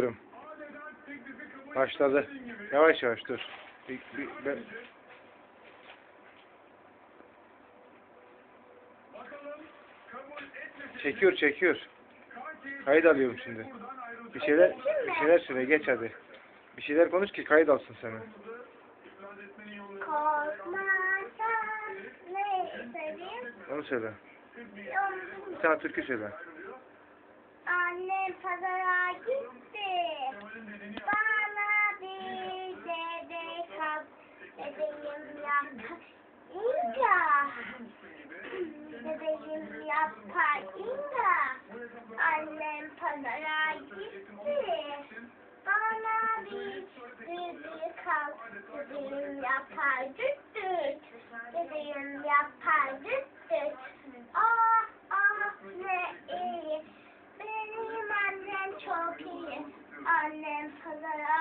Başlıyorum. Başladı. Yavaş yavaş dur. Bir, bir, ben... Çekiyor çekiyor. Kayıt alıyorum şimdi. Bir şeyler bir şeyler söyle geç hadi. Bir şeyler konuş ki kayıt alsın seni. Onu söyle. Bir tane türkü söyle. Annem pazara gitti. Bebeğim yapayınca. Bebeğim yapayınca. Annem pazara gitti. Bana bir bebek al. Bebeğim yapar düt düt. Bebeğim yapar düt düt. Ah ah ne iyi. Benim annem çok iyi. Annem pazara